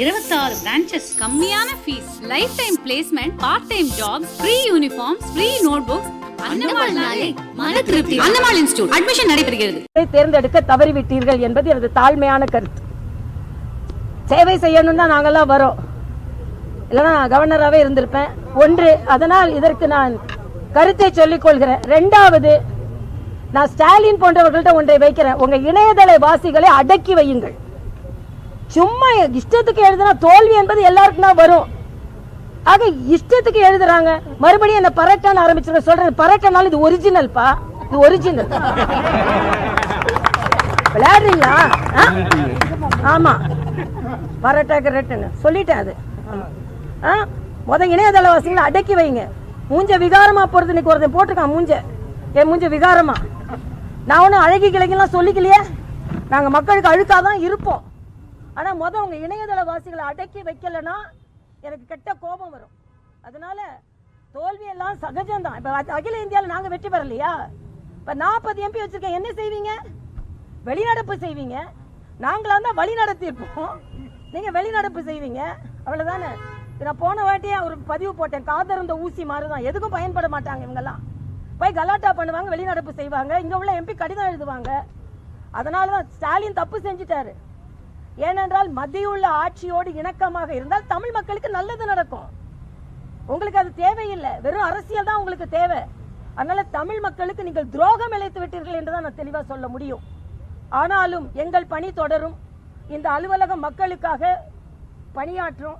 இருபத்தாறு பிரான்ச்சஸ் கம்மியான fees lifetime placement part time jobs free uniforms free notebooks தேர்ந்தெடுக்க தவறிவிட்டீர்கள் என்பது எனது தாழ்மையான கருத்து. சேவை செய்யணும் தான் நாங்கெல்லாம் வரோம். இல்லைன்னா நான் கவர்னராகவே இருந்திருப்பேன். ஒன்று அதனால் இதற்கு நான் கருத்தை சொல்லிக் கொள்கிறேன். ரெண்டாவது நான் ஸ்டாலின் போன்றவர்கள்ட்ட ஒன்றை வைக்கிறேன். உங்க இணையதள வாசிகளை அடக்கி வையுங்கள். சும்மா இஷ்டத்துக்கு எழுதுனா தோல்வி என்பது எல்லாருக்கும் தான் வரும். ஆக இஷ்டத்துக்கு எழுதுறாங்க. மறுபடியும் என்ன பரட்டான்னு ஆரம்பிச்சிருக்க சொல்றேன் பரட்டனால இது ஒரிஜினல்ப்பா இது ஒரிஜினல் விளையாடுறீங்களா? ஆ? ஆமா. பரட்டா கரெக்டுன்னு சொல்லிட்டேன் அது. ஆ? முத இணையதளவாசிகளை அடக்கி வைங்க. மூஞ்ச விகாரமா போறது இன்னைக்கு ஒருத்தன் போட்டிருக்கான் மூஞ்ச. என் மூஞ்ச விகாரமா. நான் ஒன்றும் அழகி கிளைக்கெல்லாம் சொல்லிக்கலையே. நாங்க மக்களுக்கு அழுக்காதான் இருப்போம். ஆனால் மொதல் உங்க இணையதளவாசிகளை அடக்கி வைக்கலைன்னா எனக்கு கெட்ட கோபம் வரும். அதனால தோல்வியெல்லாம் சகஜம்தான். இப்போ அகில இந்தியாவில் நாங்கள் வெற்றி பெறலையா? இப்போ நாற்பது எம்பி வச்சிருக்கேன். என்ன செய்வீங்க? வெளிநடப்பு செய்வீங்க. நாங்களாக தான் வழி நடத்தியிருப்போம். நீங்கள் வெளிநடப்பு செய்வீங்க. அவ்வளோதானே நான் போன வாட்டியே ஒரு பதிவு போட்டேன். காதருந்த ஊசி மாதிரி தான் எதுக்கும் பயன்பட மாட்டாங்க இவங்கெல்லாம். போய் கலாட்டா பண்ணுவாங்க வெளிநடப்பு செய்வாங்க. இங்கே உள்ள எம்பி கடிதம் எழுதுவாங்க. அதனால தான் ஸ்டாலின் தப்பு செஞ்சிட்டாரு. ஏனென்றால் மத்தியுள்ள ஆட்சியோடு இணக்கமாக இருந்தால் தமிழ் மக்களுக்கு நல்லது நடக்கும். உங்களுக்கு அது தேவையில்லை. வெறும் அரசியல் தான் உங்களுக்கு தேவை. அதனால தமிழ் மக்களுக்கு நீங்கள் துரோகம் இழைத்து விட்டீர்கள் என்று தான் நான் தெளிவாக சொல்ல முடியும். ஆனாலும் எங்கள் பணி தொடரும். இந்த அலுவலகம் மக்களுக்காக பணியாற்றும்.